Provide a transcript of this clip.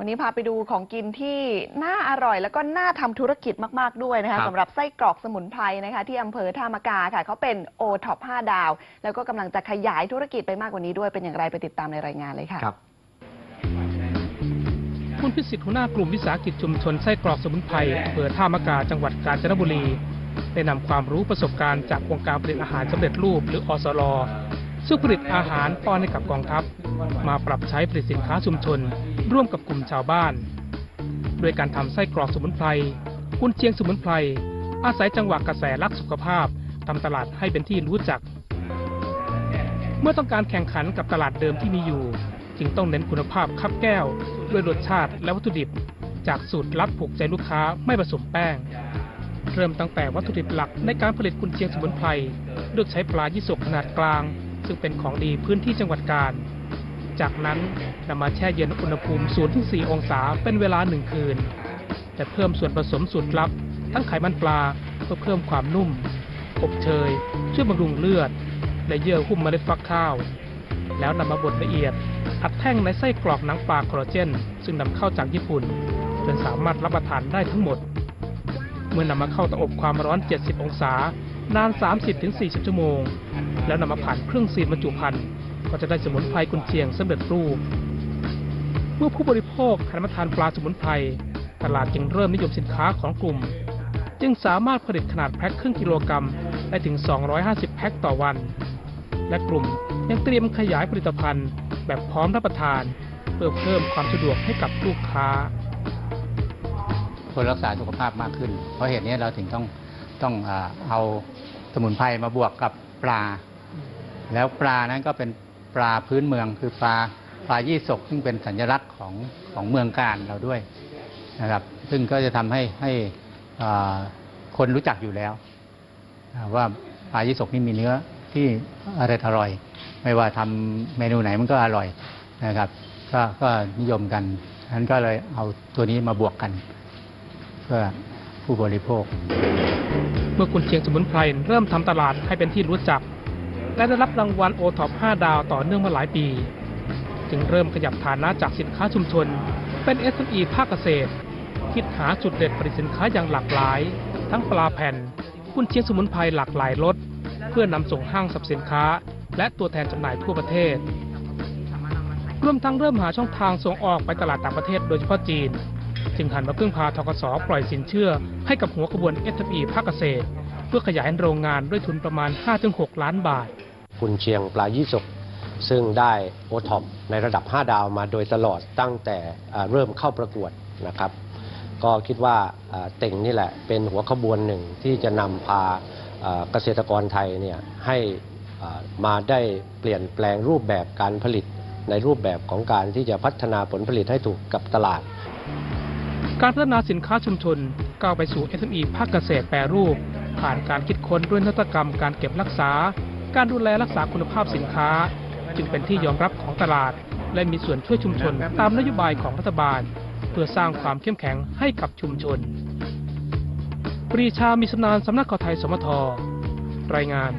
วันนี้พาไปดูของกินที่น่าอร่อย แล้วก็น่าทำธุรกิจมาก ๆ ด้วยนะครัคะบสำหรับไส้กรอกสมุนไพรนะคะที่อำเภอท่ามะกาค่ะเขาเป็นโอท็อป5ดาว แล้วก็กำลังจะขยายธุรกิจไปมากกว่านี้ด้วยเป็นอย่างไรไปติดตามในรายงานเลยค่ะครับคุณพิสิทธิ์หัวหน้ากลุ่มวิสาหกิจชุมชนไส้กรอกสมุนไพรอำเภอท่ามะกาจังหวัดกาญจนบุรีได้นำความรู้ประสบการณ์จากวงการผลิตอาหารสำเร็จรูปหรืออสรซึ่งผลิตอาหารป้อนให้กับกองทัพ มาปรับใช้ผลิตสินค้าชุมชน ร่วมกับกลุ่มชาวบ้านด้วยการทำไส้กรอกสมุนไพรกุนเชียงสมุนไพรอาศัยจังหวะกระแสรักสุขภาพทำตลาดให้เป็นที่รู้จัก เมื่อต้องการแข่งขันกับตลาดเดิมที่มีอยู่ จึงต้องเน้นคุณภาพคับแก้ว ด้วยรสชาติและวัตถุดิบ จากสูตรลับผูกใจลูกค้าไม่ผสมแป้ง เริ่มตั้งแต่วัตถุดิบหลักในการผลิตกุนเชียงสมุนไพรเลือกใช้ปลายี่สกขนาดกลาง ซึ่งเป็นของดีพื้นที่จังหวัดกาญจ จากนั้นนำมาแช่เย็นอุณหภูมิ 0-4 องศาเป็นเวลาหนึ่งคืน แต่เพิ่มส่วนผสมสูตรลับ ทั้งไขมันปลาเพื่อเพิ่มความนุ่ม อบเชย ช่วยบำรุงเลือด และเยื่อหุ้มเมล็ดฟักข้าว แล้วนำมาบดละเอียด อัดแท่งในไส้กรอกหนังปลาคอลลาเจน ซึ่งนำเข้าจากญี่ปุ่น จนสามารถรับประทานได้ทั้งหมด เมื่อนำมาเข้าเตาอบความร้อน 70 องศานาน 30-40 ชั่วโมง แล้วนำมาผ่านเครื่องซีนบรรจุภัณฑ์ ก็จะได้สมุนไพรกุนเชียงสำเร็จรูป เมื่อผู้บริโภคหันมาทานปลาสมุนไพรตลาดจึงเริ่มนิยมสินค้าของกลุ่ม จึงสามารถผลิตขนาดแพ็คครึ่งกิโลกรัมได้ถึง 250 แพ็คต่อวัน และกลุ่มยังเตรียมขยายผลิตภัณฑ์แบบพร้อมรับประทาน เพื่อเพิ่มความสะดวกให้กับลูกค้าคนรักษาสุขภาพมากขึ้น เพราะเหตุนี้เราถึงต้องต้องเอาสมุนไพรมาบวกกับปลา แล้วปลานั้นก็เป็น ปลาพื้นเมืองคือปลาปลายี่สก ซึ่งเป็นสัญลักษณ์ของของเมืองการเราด้วยนะครับ ซึ่งก็จะทำให้ให้คนรู้จักอยู่แล้ว ว่าปลายี่สกนี่มีเนื้อที่อร่อยอร่อย ไม่ว่าทำเมนูไหนมันก็อร่อยนะครับ ก็ก็นิยมกันฉะนั้นก็เลยเอาตัวนี้มาบวกกัน เพื่อผู้บริโภค เมื่อกุนเชียงสมุนไพรเริ่มทำตลาดให้เป็นที่รู้จัก และได้รับรางวัลโอท็อป5ดาวต่อเนื่องมาหลายปี จึงเริ่มขยับฐานะจากสินค้าชุมชน เป็น SME ภาคเกษตร คิดหาจุดเด่นผลิตสินค้าอย่างหลากหลาย ทั้งปลาแผ่นกุนเชียงสมุนไพรหลากหลายรสเพื่อนำส่งห้างสรรพสินค้า และตัวแทนจำหน่ายทั่วประเทศรวมทั้งเริ่มหาช่องทางส่งออกไปตลาดต่างประเทศโดยเฉพาะจีน จึงหันมาพึ่งพาทกสปล่อยสินเชื่อให้กับหัวขบวน SME ภาคเกษตร เพื่อขยายโรงงานด้วยทุนประมาณ 5-6 ล้านบาท กุนเชียงปลายี่สกซึ่งได้โอท็อปในระดับ 5 ดาวมาโดยตลอดตั้งแต่เริ่มเข้าประกวดนะครับ ก็คิดว่าเต่งนี่แหละเป็นหัวขบวนหนึ่งที่จะนำพาเกษตรกรไทยเนี่ยให้มาได้เปลี่ยนแปลงรูปแบบการผลิตในรูปแบบของการที่จะพัฒนาผลผลิตให้ถูกกับตลาด การพัฒนาสินค้าชุมชนก้าวไปสู่ SME ภาคเกษตรแปรรูป ผ่านการคิดค้นด้วยนวัตกรรมการเก็บรักษา การดูแลรักษาคุณภาพสินค้า จึงเป็นที่ยอมรับของตลาด และมีส่วนช่วยชุมชนตามนโยบายของรัฐบาล เพื่อสร้างความเข้มแข็งให้กับชุมชน ปรีชามีสำนานสำนักข่าวไทยสมทรายงาน